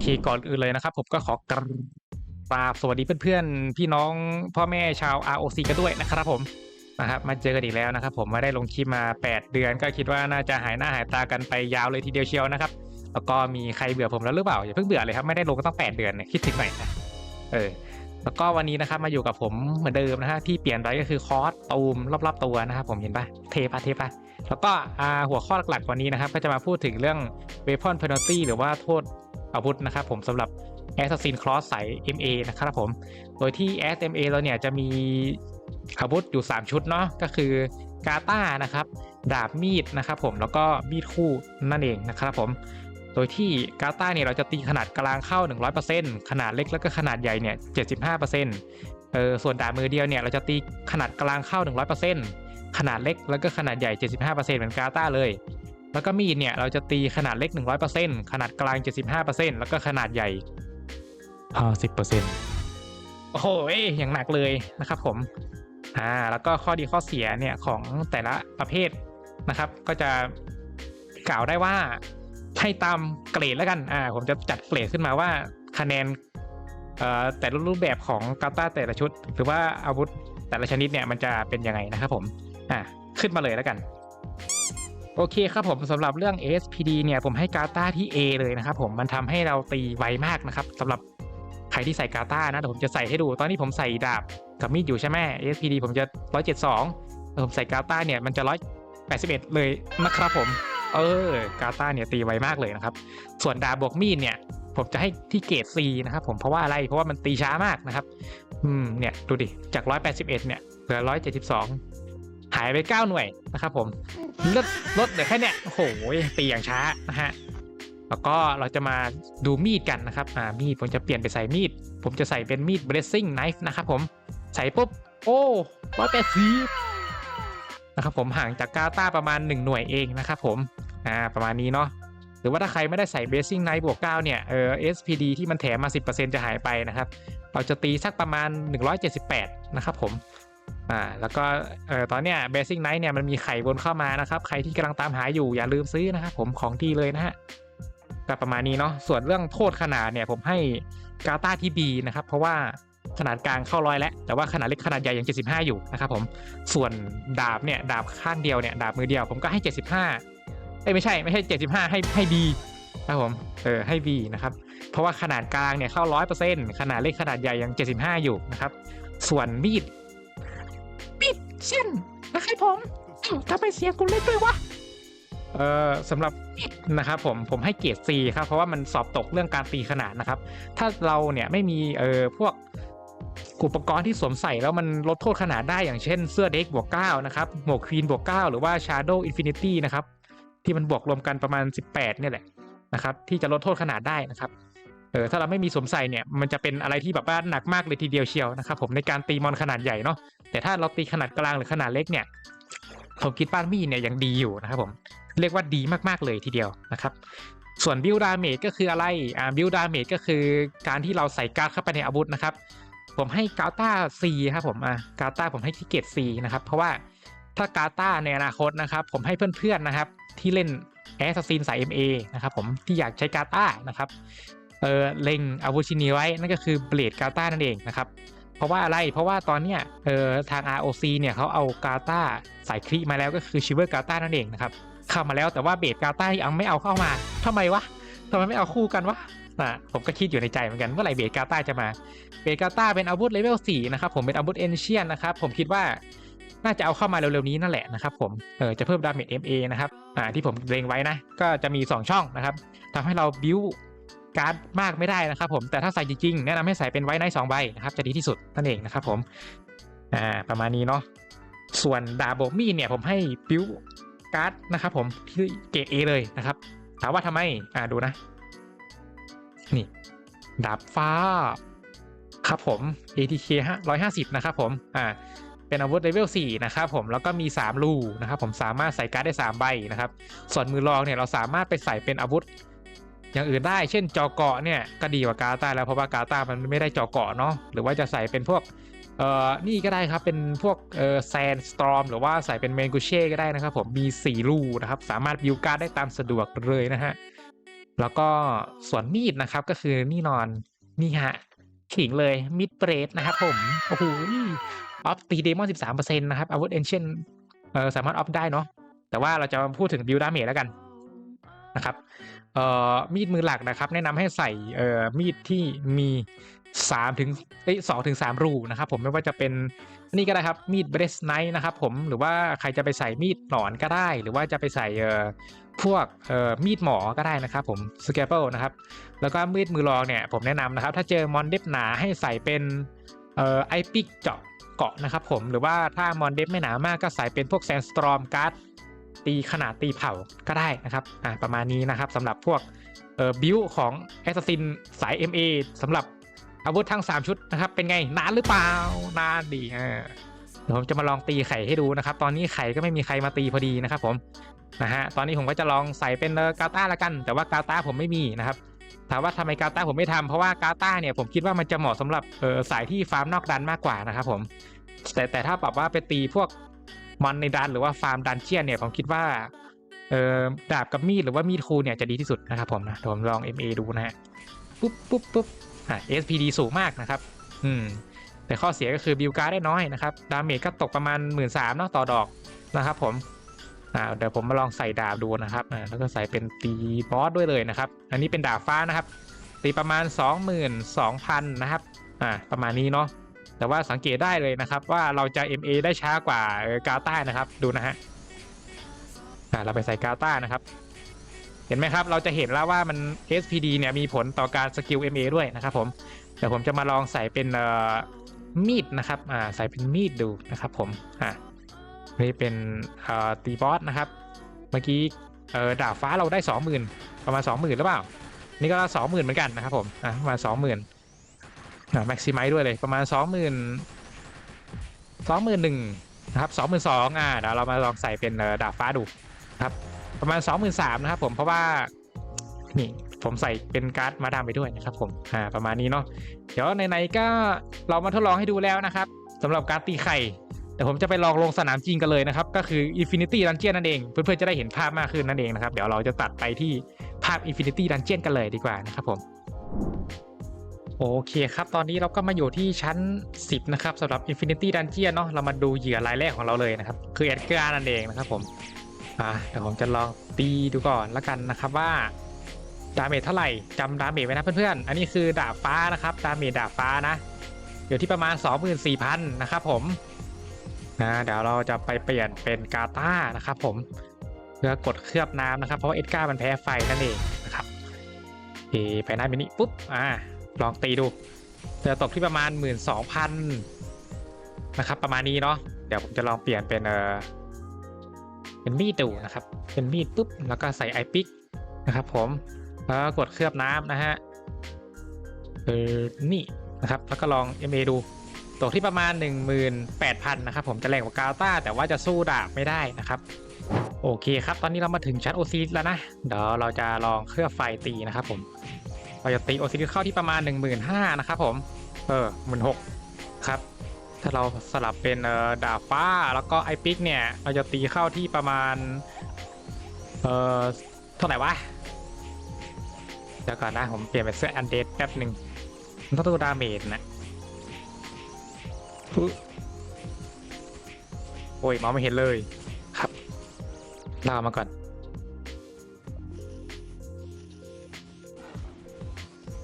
เคก่อนอื่นเลยนะครับ ผมก็ขอกราบสวัสดีเพื่อนๆ พี่น้องพ่อแม่ชาว ROC กันด้วยนะครับผมนะครับมาเจอกันอีกแล้วนะครับ ผมม่ได้ลงคลิปมา 8 เดือน ก็คิดว่าน่าจะหายหน้าหายตากันไปยาวเลยทีเดียวเชียวนะครับ แล้วก็มีใครเบื่อผมแล้วหรือเปล่าอย่าเพิ่งเบื่อเลยครับไม่ได้ลงก็ต้อง 8 เดือนเนี่ยคิดถึงหน่อยนะเออแล้วก็วันนี้นะครับมาอยู่กับผมเหมือนเดิมนะฮะที่เปลี่ยนไปก็คือคอร์สตูมรอบๆตัวนะครับผมเห็นปะเทปะเทปะแล้วก็หัวข้อหลักๆวันนี้นะครับ ก็จะมาพูดถึงเรื่อง weapon penalty หรือว่าโทษ อาวุธนะครับผมสำหรับ Assassin Cross สาย MA นะครับผม โดยที่ SMA เราเนี่ยจะมีอาวุธอยู่ 3 ชุดเนาะก็คือกาตานะครับ ดาบมีดนะครับผมแล้วก็มีดคู่นั่นเองนะครับผม โดยที่กาตาเนี่ยเราจะตีขนาดกลางเข้า 100%ขนาดเล็กแล้วก็ขนาดใหญ่เนี่ย 75%เออส่วนดาบมือเดียวเนี่ยเราจะตีขนาดกลางเข้า 100%ขนาดเล็กแล้วก็ขนาดใหญ่ 75%เหมือนกาตาเลย แล้วก็มีดเนี่ยเราจะตีขนาดเล็ก 100%ขนาดกลาง 75%แล้วก็ขนาดใหญ่50%โอ้โหอย่างหนักเลยนะครับผมอ่าแล้วก็ข้อดีข้อเสียเนี่ยของแต่ละประเภทนะครับ ก็จะกล่าวได้ว่าให้ตามเกรดแล้วกันอ่าผมจะจัดเกรดขึ้นมาว่าคะแนนอ่อแต่ละรูปแบบของกาตาแต่ละชุด หรือว่าอาวุธแต่ละชนิดเนี่ยมันจะเป็นยังไงนะครับผมอ่าขึ้นมาเลยแล้วกัน โอเคครับผมสำหรับเรื่อง SPD เนี่ยผมให้กาตาที่ A เลยนะครับผมมันทำให้เราตีไวมากนะครับสำหรับใครที่ใส่กาตานะเดี๋ยวผมจะใส่ให้ดู ตอนนี้ผมใส่ดาบกับมีดอยู่ใช่ไหม SPD ผมจะ 172แต่ผมใส่กาตาเนี่ยมันจะ 181 เลยนะครับผม เออกาตาเนี่ยตีไวมากเลยนะครับ ส่วนดาบบวกมีดเนี่ยผมจะให้ที่เกรด C นะครับผมเพราะว่าอะไรเพราะว่ามันตีช้ามากนะครับ อืมเนี่ยดูดิจาก 181 เนี่ยเหลือ 172 หายไป 9 หน่วยนะครับผมลดลดเหลือแค่เนี้ยโอ้โหตีอย่างช้านะฮะแล้วก็เราจะมาดูมีดกันนะครับอ่ามีดผมจะเปลี่ยนไปใส่มีด ผมจะใส่เป็นมีด blessing knife นะครับผมใส่ปุ๊บ โอ้ร้อยแปดสิบนะครับผมห่างจากกาตาประมาณ 1 หน่วยเองนะครับผมอ่าประมาณนี้เนาะหรือว่าถ้าใครไม่ได้ใส่ blessing knife บวก9เนี่ยเออ SPD ที่มันแถมมา 10%จะหายไปนะครับ เราจะตีสักประมาณ 178 นะครับผม อ่าแล้วก็เอ่อตอนเนี้ย Basic Night เนี่ยมันมีไข่วนเข้ามานะครับ ใครที่กำลังตามหาอยู่อย่าลืมซื้อนะครับผมของดีเลยนะฮะก็ประมาณนี้เนาะส่วนเรื่องโทษขนาดเนี่ยผมให้กาตาที่ B นะครับ เพราะว่าขนาดกลางเข้าร้อยแล้ว แต่ว่าขนาดเล็กขนาดใหญ่ยัง 75 อยู่นะครับผมส่วนดาบเนี่ยดาบข้างเดียวเนี่ยดาบมือเดียวผมก็ให้ 75เอ้ยไม่ใช่ไม่ใช่ 75 ให้ให้ B ครับผมเออให้ B นะครับ เพราะว่าขนาดกลางเนี่ยเข้า 100%ขนาดเล็กขนาดใหญ่ยัง 75 อยู่นะครับ ส่วนมีด เส้นนะครับผมอ้าวทำไมเสียงกูเล็กด้วยวะ เอ่อสำหรับนะครับผมผมให้เกรด C ครับ เพราะว่ามันสอบตกเรื่องการตีขนาดนะครับ ถ้าเราเนี่ยไม่มีเอ่อพวกอุปกรณ์ที่สวมใส่แล้วมันลดโทษขนาดได้อย่างเช่นเสื้อเด็กบวก9นะครับ หมวกควีนบวก9หรือว่า Shadow Infinity นะครับ ที่มันบวกรวมกันประมาณ 18 เนี่ยแหละนะครับ ที่จะลดโทษขนาดได้นะครับ เออถ้าเราไม่มีสวมใส่เนี่ยมันจะเป็นอะไรที่แบบว่าหนักมากเลยทีเดียวเชียวนะครับผมในการตีมอนขนาดใหญ่เนาะแต่ถ้าเราตีขนาดกลางหรือขนาดเล็กเนี่ยผมคิดบ้านมีเนี่ยยังดีอยู่นะครับผมเรียกว่าดีมากๆเลยทีเดียวนะครับส่วนบิลดาเมจก็คืออะไรอ่าบิลดาเมจก็คือการที่เราใส่การ์ดเข้าไปในอาวุธนะครับผมให้กาตา C ครับผมอะกาตาผมให้ที่เกรด C นะครับเพราะว่าถ้ากาตาในอนาคตนะครับผมให้เพื่อนๆนะครับที่เล่นแอสซัสซินสาย MA นะครับผมที่อยากใช้กาตานะครับ เออเล็งอาวุธชิ้นนี้ไว้นั่นก็คือเบลดกาตานั่นเองนะครับเพราะว่าอะไรเพราะว่าตอนเนี้ยเออทาง ROC เนี่ยเขาเอากาตาสายครีมาแล้วก็คือชิเวอร์กาตานั่นเองนะครับเข้ามาแล้วแต่ว่าเบลดกาตายังไม่เอาเข้ามาทำไมวะทำไมไม่เอาคู่กันวะอะผมก็คิดอยู่ในใจเหมือนกันเมื่อไหร่เบลดกาตาจะมาเบลดกาตาเป็นอาวุธเลเวล4นะครับผมเป็นอาวุธเอนเชียนนะครับผมคิดว่าน่าจะเอาเข้ามาเร็วๆนี้นั่นแหละนะครับผม เออจะเพิ่มดาเมจ MA นะครับ อ่าที่ผมเล็งไว้นะ ก็จะมี 2 ช่องนะครับทำให้เราบิว การ์ดมากไม่ได้นะครับผมแต่ถ้าใส่จริงๆแนะนำให้ใส่เป็นไว้ในสองใบนะครับจะดีที่สุดนั่นเองนะครับผมอ่าประมาณนี้เนาะส่วนดาบโบมีเนี่ยผมให้บิวการ์ดนะครับผมที่เกรดเอเลยนะครับ ถามว่าทำไมอ่าดูนะ นี่ ดาบฟ้า ครับผม ATK 150นะครับผมอ่าเป็นอาวุธเลเวล4นะครับผมแล้วก็มี3รูนะครับผมสามารถใส่การ์ดได้ 3 ใบนะครับ ส่วนมือรองเนี่ยเราสามารถไปใส่เป็นอาวุธ อย่างอื่นได้ เช่นจอเกาะเนี่ยก็ดีกว่ากาตาแล้วเพราะว่ากาตามันไม่ได้จอเกาะเนาะหรือว่าจะใส่เป็นพวกเอ่อนี่ก็ได้ครับเป็นพวกเอ่อแซนสตอมหรือว่าใส่เป็นเมนกูเช่ก็ได้นะครับผมมี 4 รูนะครับสามารถบิวการ์ดได้ตามสะดวกเลยนะฮะแล้วก็ส่วนมีดนะครับก็คือนี่นอนนี่ฮะขิงเลยมิดเบรดนะครับผมโอ้โหออฟตีเดมอนสิบสามเปอร์เซ็นต์นะครับอาวุธเอนเชนเออสามารถออฟได้เนาะแต่ว่าเราจะพูดถึงบิลดาเมจแล้วกัน นะครับเอ่อมีดมือหลักนะครับแนะนำให้ใส่เอ่อมีดที่มีสามถึงเอ้สองถึงสามรูนะครับผมไม่ว่าจะเป็นนี่ก็ได้ครับมีดเบรสไนท์นะครับผมหรือว่าใครจะไปใส่มีดหนอนก็ได้ หรือว่าจะไปใส่เอ่อพวกเอ่อมีดหมอก็ได้นะครับผมสเกปเปิลนะครับแล้วก็มีดมือรองเนี่ยผมแนะนำนะครับ ถ้าเจอมอนเดฟหนาให้ใส่เป็นเอ่อไอปิกเจาะเกาะนะครับผมหรือว่าถ้ามอนเดฟไม่หนามากก็ใส่เป็นพวกแซนสตรอมการ์ด ตีขนาดตีเผาก็ได้นะครับอ่าประมาณนี้นะครับสำหรับพวกเอ่อบิวของแอสซัสซินสาย MA สำหรับอาวุธทั้ง 3 ชุดนะครับ เป็นไงนานหรือเปล่านานดีอ่าเดี๋ยวผมจะมาลองตีไข่ให้ดูนะครับ ตอนนี้ไข่ก็ไม่มีใครมาตีพอดีนะครับผมนะฮะตอนนี้ผมก็จะลองใส่เป็นกาตาละกัน แต่ว่ากาตาผมไม่มีนะครับถามว่าทำไมกาตาผมไม่ทำเพราะว่ากาตาเนี่ยผมคิดว่ามันจะเหมาะสำหรับเออสายที่ฟาร์มนอกดันมากกว่านะครับผมแต่แต่ถ้าแบบว่าไปตีพวก มอนในดันหรือว่าฟาร์มดันเจียนเนี่ยผมคิดว่าเออดาบกับมีดหรือว่ามีดคูเนี่ยจะดีที่สุดนะครับผมนะเดี๋ยวผมลอง MA ดูนะฮะปุ๊บปุ๊บปุ๊บอะ SPD สูงมากนะครับ อืม แต่ข้อเสียก็คือบิลการ์ได้น้อยนะครับ ดาเมจก็ตกประมาณ 1 3ื่นสามเนาะต่อดอกนะครับผมอ่าเดี๋ยวผมมาลองใส่ดาบดูนะครับอ่าแล้วก็ใส่เป็นตีบอสด้วยเลยนะครับ อันนี้เป็นดาบฟ้านะครับ ตีประมาณ 22,000นะครับ อ่าประมาณนี้เนาะ แต่ว่าสังเกตได้เลยนะครับ ว่าเราจะ MA ได้ช้ากว่ากาต้านะครับ ดูนะฮะอ่าเราไปใส่กาต้านะครับ เห็นไหมครับ เราจะเห็นแล้วว่ามัน SPD เนี่ยมีผลต่อการสกิล MA ด้วยนะครับผมเดี๋ยวผมจะมาลองใส่เป็นเอ่อมีดนะครับอ่าใส่เป็นมีดดูนะครับ ผมอ่านี่เป็นเอ่อตีบอสนะครับ เมื่อกี้เอ่อดาบฟ้าเราได้สองหมื่นประมาณสองหมื่นหรือเปล่า นี่ก็สองหมื่นเหมือนกันนะครับผมอะประมาณสองหมื่น แม็กซิมัยด้วยเลยประมาณสองหมื่นสองหมื่นหนึ่งนะครับสองหมื่นสองอ่าเดี๋ยวเรามาลองใส่เป็นดาบฟ้าดูนะครับ ประมาณสองหมื่นสามนะครับผมเพราะว่านี่ผมใส่เป็นการ์ดมาดามไปด้วยนะครับผมอ่าประมาณนี้เนาะเดี๋ยวไหนๆก็เรามาทดลองให้ดูแล้วนะครับสำหรับการตีไข่แต่ผมจะไปลองลงสนามจริงกันเลยนะครับ ก็คือ Infinity Dungeon นั่นเอง เพื่อนๆจะได้เห็นภาพมากขึ้นนั่นเองนะครับ เดี๋ยวเราจะตัดไปที่ภาพ Infinity Dungeon กันเลยดีกว่านะครับผม โอเคครับ ตอนนี้เราก็มาอยู่ที่ชั้น 10 นะครับสำหรับ Infinity Dungeon เนาะเรามาดูเหยื่อรายแรกของเราเลยนะครับ คือแอดการ์นั่นเองนะครับผมอ่าเดี๋ยวผมจะลองตีดูก่อนละกันนะครับว่าดาเมจเท่าไหร่จำดาเมจไว้นะเพื่อนๆ อันนี้คือดาบฟ้านะครับดาเมจดาบฟ้านะ อยู่ที่ประมาณ 24,000 นะครับผมนะเดี๋ยวเราจะไปเปลี่ยนเป็นกาตานะครับผมเพื่อกดเคลือบน้ำนะครับ เพราะว่าเอ็ดการ์มันแพ้ไฟนั่นเองนะครับโอเคไปหน้ามินิปุ๊บอ่า ลองตีดูจะตกที่ประมาณ 1 2 0 0 0นะครับ ประมาณนี้เนาะเดี๋ยวผมจะลองเปลี่ยนเป็นเออเป็นมีดดูนะครับ เป็นมีดปุ๊บแล้วก็ใส่ไอปิกนะครับ ผมแล้วก็กดเคลือบน้ำนะฮะเออนี่นะครับ แล้วก็ลอง MA ดูตกที่ประมาณ 18,000นะครับ ผมจะแรงกว่ากาตาแต่ว่าจะสู้ดาบไม่ได้นะครับ โอเคครับ ตอนนี้เรามาถึงชั้นโอซิสแล้วนะ เดี๋ยวเราจะลองเคลือบไฟตีนะครับผม เราจะตีโอซิสเข้าที่ประมาณ 15,000นะครับผม เออหมื่นหกครับ ถ้าเราสลับเป็นเอ่อดาฟ้าแล้วก็ไอปิกเนี่ย เราจะตีเข้าที่ประมาณ เอ่อ เท่าไหร่วะ เดี๋ยวก่อนนะ ผมเปลี่ยนเป็นเสื้ออันเดดแป๊บหนึ่งมันต้องดูดาเมจนะโอ้ยมองไม่เห็นเลยครับลามาก่อน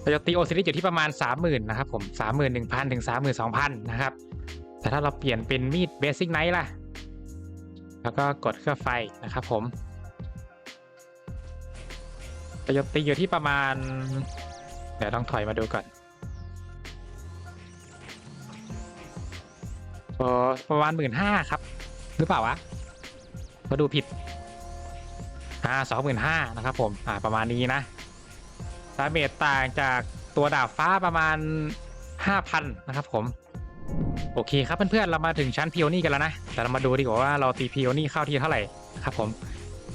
เราจะตีโอซิลิสอยู่ที่ประมาณ 30,000นะครับผม31,000ถึง32,000นะครับ แต่ถ้าเราเปลี่ยนเป็นมีดเบสิ c ไนท์ล่ะ แล้วก็กดเครื่องไฟนะครับผมเราจะตีอยู่ที่ประมาณ เดี๋ยวต้องถอยมาดูก่อนเออประมาณหมื่นห้าครับ หรือเปล่าวะมาดูผิดอ่าสองหมื่นห้านะครับผม อ่า ประมาณนี้นะ ดาเมจต่างจากตัวดาบฟ้าประมาณห้าพันนะครับผม โอเคครับเพื่อนๆ เรามาถึงชั้นพิโอนี่กันแล้วนะ แต่เรามาดูดีกว่าว่าเราตีพิโอนี่เข้าที่เท่าไหร่นะครับผม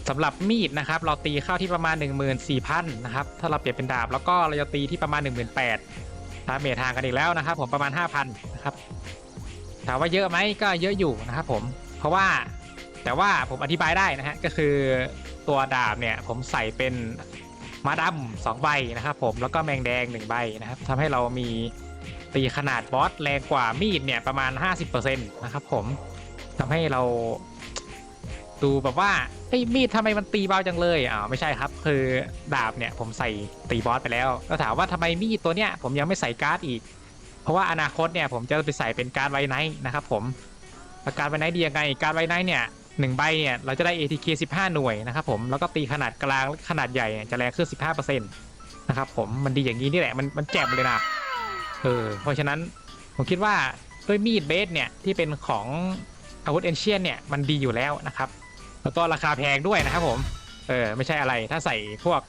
สำหรับมีดนะครับ เราตีเข้าที่ประมาณ 14,000 นะครับ ถ้าเราเปลี่ยนเป็นดาบแล้วก็เราจะตีที่ประมาณ 18,000ดาเมจทางกันอีกแล้วนะครับ ผมประมาณ 5,000 นะครับถามว่าเยอะไหมก็เยอะอยู่นะครับผม เพราะว่าแต่ว่าผมอธิบายได้นะฮะก็คือตัวดาบเนี่ยผมใส่เป็น มาดำสองใบนะครับผมแล้วก็แมงแดงหนึ่งใบนะครับทำให้เรามีตีขนาดบอสแรงกว่ามีดเนี่ยประมาณ 50%นะครับผมทำให้เราดูแบบว่าเฮ้ยมีดทำไมมันตีเบาจังเลยอ่าไม่ใช่ครับ คือดาบเนี่ยผมใส่ตีบอสไปแล้วแล้วถามว่าทำไมมีดตัวเนี้ยผมยังไม่ใส่การ์ดอีก เพราะว่าอนาคตเนี่ยผมจะไปใส่เป็นการ์ดไวไนท์นะครับผมการ์ดไวไนท์ดียังไงการ์ดไวไนท์เนี่ย หนึ่งใบเนี่ยเราจะได้ ATK 15 หน่วยนะครับผมแล้วก็ตีขนาดกลางขนาดใหญ่เนี่ยจะแรงขึ้น 15%นะครับผมมันดีอย่างนี้นี่แหละมันมันแจ่มเลยนะเออเพราะฉะนั้นผมคิดว่าด้วยมีดเบสเนี่ยที่เป็นของอาวุธเอนเชียนเนี่ยมันดีอยู่แล้วนะครับแล้วก็ราคาแพงด้วยนะครับผมเออไม่ใช่อะไรถ้าใส่พวก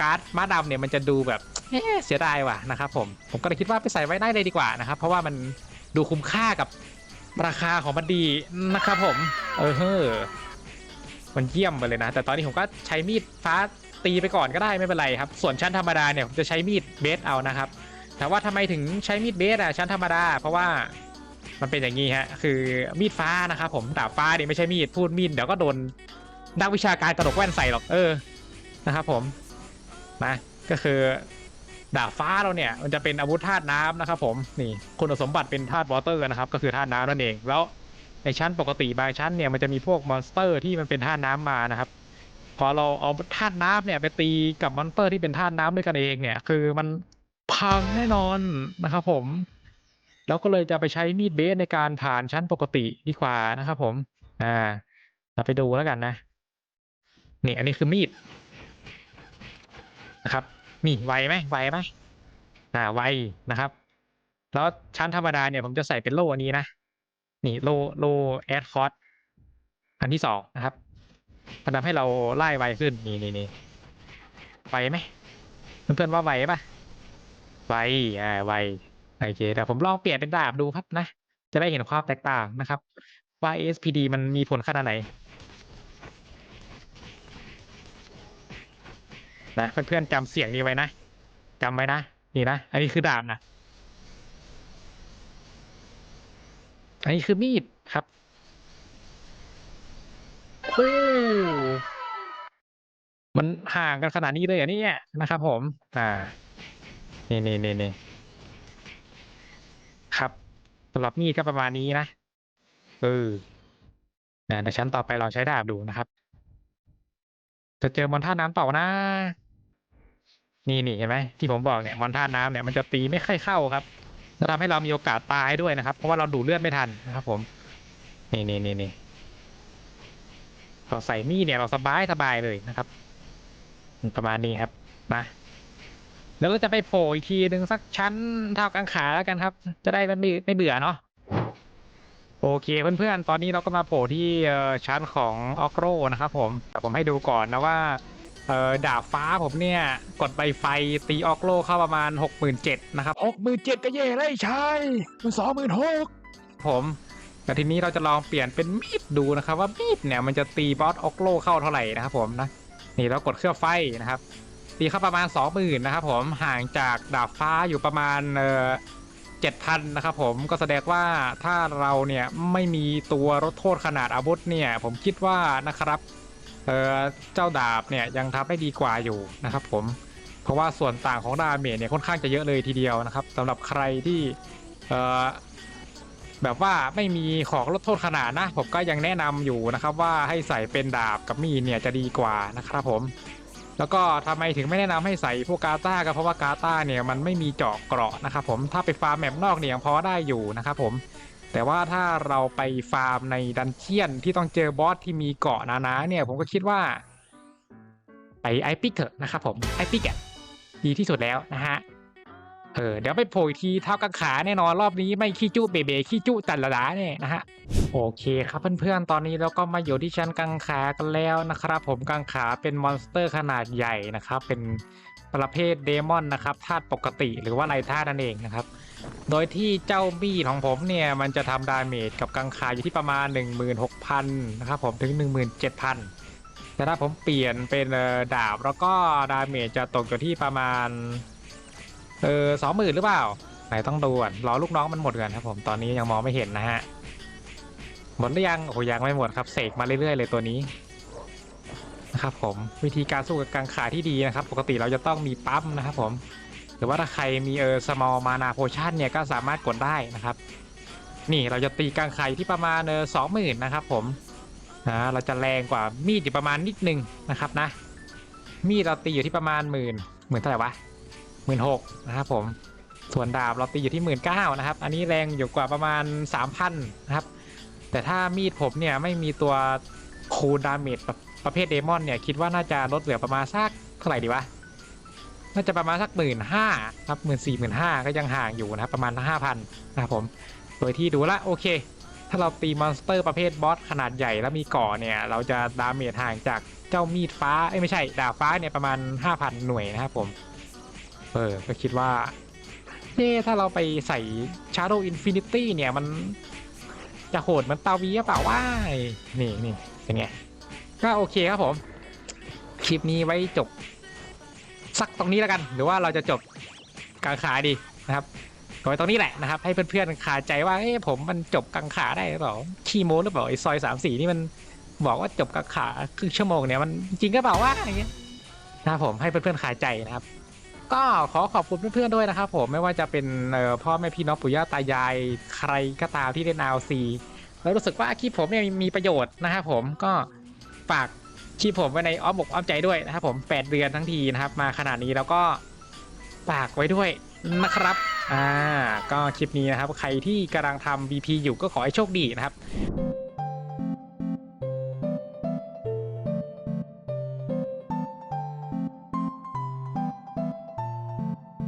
การ์ดม้าดำเนี่ยมันจะดูแบบเเสียดายว่ะนะครับผมผมก็เลยคิดว่าไปใส่ไว้ได้เลยดีกว่านะครับเพราะว่ามันดูคุ้มค่ากับ ราคาของมันดีนะครับผม เออเฮ้อมันเยี่ยมไปเลยนะ แต่ตอนนี้ผมก็ใช้มีดฟ้าตีไปก่อนก็ได้ไม่เป็นไรครับ ส่วนชั้นธรรมดาเนี่ยผมจะใช้มีดเบสเอานะครับ แต่ว่าทำไมถึงใช้มีดเบสอะชั้นธรรมดา เพราะว่ามันเป็นอย่างนี้ฮะ คือมีดฟ้านะครับผมดาบฟ้านี่ไม่ใช่มีดพูดมีดเดี๋ยวก็โดนนักวิชาการตลกแว่นใส่หรอกเออนะครับผมนะก็คือ ดาบฟ้าเราเนี่ยมันจะเป็นอาวุธธาตุน้ำนะครับผมนี่คุณสมบัติเป็นธาตุวอเตอร์นะครับก็คือธาตุน้ำนั่นเองแล้วในชั้นปกติบางชั้นเนี่ยมันจะมีพวกมอนสเตอร์ที่มันเป็นธาตุน้ำมานะครับ พอเราเอาธาตุน้ำเนี่ยไปตีกับมอนสเตอร์ที่เป็นธาตุน้ำด้วยกันเองเนี่ยคือมันพังแน่นอนนะครับผมแล้วก็เลยจะไปใช้มีดเบสในการผ่านชั้นปกติดีกว่านะครับผม อ่าเราไปดูแล้วกันนะนี่อันนี้คือมีดนะครับ นี่ไวไหมไวไหมอ่าไวนะครับ แล้วชั้นธรรมดาเนี่ยผมจะใส่เป็นโล่อันนี้นะ นี่โล่โล่แอดคอร์สอันที่สองนะครับมันทำให้เราไล่ไวขึ้นนี่นี่นี่ไวไหมเพื่อนๆว่าไวปะไวอ่าไวโอเคเดี๋ยวผมลองเปลี่ยนเป็นดาบดูครับนะ จะได้เห็นความแตกต่างนะครับ ว่า ASPD มันมีผลขนาดไหน นะเพื่อนๆจำเสียงนี้ไว้นะจำไว้นะนี่นะอันนี้คือดาบนะอันนี้คือมีดครับโอ้มันห่างกันขนาดนี้เลยเหรอเนี่นะครับ ผม อ่า นี่นี่นี่นี่ครับสำหรับมีดก็ประมาณนี้นะเออนะเดี๋ยวชั้นต่อไปลองใช้ดาบดูนะครับ จะเจอมอนท่าน้ำเปล่านะ นี่นี่เห็นไหมที่ผมบอกเนี่ยมอนท่าน้ำเนี่ยมันจะตีไม่ค่อยเข้าครับจะทำให้เรามีโอกาสตายด้วยนะครับ เพราะว่าเราดูดเลือดไม่ทันนะครับผมนี่นี่นี่นี่เราใส่มีดเนี่ยเราสบายสบายเลยนะครับ ประมาณนี้ครับนะแล้วก็จะไปโผล่อีกทีหนึ่งสักชั้นเท่ากางขาแล้วกันครับ จะได้ไม่ไม่เบื่อเนาะโอเคเพื่อนๆ ตอนนี้เราก็มาโผล่ที่ชั้นของออกโรนะครับผมแต่ผมให้ดูก่อนนะว่า เอ่อดาบฟ้าผมเนี่ย กดใบไฟตีออกโรเข้าประมาณ 67,000นะครับ67,000ก็เย่เลยใช่มัน26,000ผมแต่ทีนี้เราจะลองเปลี่ยนเป็นมีดดูนะครับว่ามีดเนี่ยมันจะตีบอสออกโลเข้าเท่าไหร่นะครับผมนะนี่เรากดเครื่องไฟนะครับ ตีเข้าประมาณสองหมื่นนะครับผมห่างจากดาบฟ้าอยู่ประมาณเอ่อเจ็ดพันนะครับผมก็แสดงว่าถ้าเราเนี่ยไม่มีตัวลดโทษขนาดอาวุธเนี่ย ผมคิดว่านะครับ เออเจ้าดาบเนี่ยยังทำได้ดีกว่าอยู่นะครับ ผมเพราะว่าส่วนต่างของดาเมจเนี่ยค่อนข้างจะเยอะเลยทีเดียวนะครับสำหรับใครที่เออแบบว่าไม่มีของลดโทษขนาดนะ ผมก็ยังแนะนำอยู่นะครับว่าให้ใส่เป็นดาบกับมีดเนี่ยจะดีกว่านะครับผม แล้วก็ทำไมถึงไม่แนะนำให้ใส่พวกกาตาก็เพราะว่ากาตาเนี่ยมันไม่มีเจาะเกราะนะครับผมถ้าไปฟาร์มแมปนอกเนี่ยยังพอได้อยู่นะครับผม แต่ว่าถ้าเราไปฟาร์มในดันเจียนที่ต้องเจอบอสที่มีเกาะหนาเนี่ย ผมก็คิดว่า ไปไอพิกเถอะนะครับผมไอพิกอะดีที่สุดแล้วนะฮะเออเดี๋ยวไปโผล่อีกทีเท่ากังขาแน่นอนรอบนี้ไม่ขี้จุเบเบขี้จุจันละดาเนี่ยนะฮะโอเคครับเพื่อนๆตอนนี้เราก็มาอยู่ที่ชั้นกังขากันแล้วนะครับ ผมกังขาเป็นมอนสเตอร์ขนาดใหญ่นะครับเป็น ประเภทเดมอนนะครับธาตุปกติหรือว่าไรธาตุนั่นเองนะครับ โดยที่เจ้าบี้ของผมเนี่ยมันจะทำดาเมจกับกังขาอยู่ที่ประมาณ 16,000นะครับผมถึง 17,000 แต่ถ้าผมเปลี่ยนเป็นดาบแล้วก็ดาเมจจะตกอยู่ที่ประมาณเออสองหมื่นหรือเปล่า ไหนต้องดูก่อนรอลูกน้องมันหมดก่อนครับผมตอนนี้ยังมองไม่เห็นนะฮะหมดหรือยังโอ้โหยังไม่หมดครับเสกมาเรื่อยๆเลยตัวนี้ นะครับผมวิธีการสู้กับกังขาที่ดีนะครับ ปกติเราจะต้องมีปั๊มนะครับผมหรือว่าถ้าใครมีเออ small mana potion เนี่ยก็สามารถกดได้นะครับ นี่เราจะตีกังขายที่ประมาณเออสองหมื่นนะครับผมนะเราจะแรงกว่ามีดอยู่ประมาณนิดนึงนะครับนะ มีดเราตีอยู่ที่ประมาณหมื่นหมื่นเท่าไหร่วะหมื่นหกนะครับผมส่วนดาบเราตีอยู่ที่หมื่นเก้านะครับ อันนี้แรงอยู่กว่าประมาณสามพันนะครับ แต่ถ้ามีดผมเนี่ยไม่มีตัวคูลดาเมจประ ประเภทเดมอนเนี่ยคิดว่าน่าจะลดเหลือประมาณสักเท่าไหร่ดีวะ น่าจะประมาณสักหมื่นห้าครับหมื่นสี่หมื่นห้าก็ยังห่างอยู่นะครับประมาณห้าพันนะครับผม โดยที่ดูละโอเค ถ้าเราตีมอนสเตอร์ประเภทบอสขนาดใหญ่แล้วมีก่อเนี่ยเราจะดาเมจห่างจากเจ้ามีดฟ้าเอ้ไม่ใช่ดาบฟ้าเนี่ยประมาณ5,000หน่วยนะครับผม เออก็คิดว่าเอ๊ถ้าเราไปใส่ Shadow Infinity เนี่ยมันจะโหดเหมันตาวีหรือเปล่าว่านี่นี่เป็นไง ก็โอเคครับผม คลิปนี้ไว้จบ สักตรงนี้แล้วกัน หรือว่าเราจะจบกลางขาดีนะครับก็ไว้ตรงนี้แหละนะครับ ให้เพื่อนๆคาใจว่าเอ้ผมมันจบกลางขาได้หรือเปล่าขี้โม้หรือเปล่าไอ้ซอยสามสี่นี่มันบอกว่าจบกลางขาครึ่งชั่วโมงเนี่ยมันจริงก็เปล่าว่าอย่างเงี้ยนะครับผมให้เพื่อนๆคาใจนะครับ ก็ขอขอบคุณเพื่อนๆด้วยนะครับ ผมไม่ว่าจะเป็นพ่อแม่พี่น้องปู่ย่าตายายใครก็ตามที่เล่น RC แล้วรู้สึกว่าคลิปผมเนี่ยมีประโยชน์นะครับผมก็ ฝากชีพผมไว้ในอ้อมอกอ้อมใจด้วยนะครับผมแปดเดือนทั้งทีนะครับ มาขนาดนี้แล้วก็ฝากไว้ด้วยนะครับอ่าก็คลิปนี้นะครับ ใครที่กำลังทำ VP อยู่ก็ขอให้โชคดีนะครับ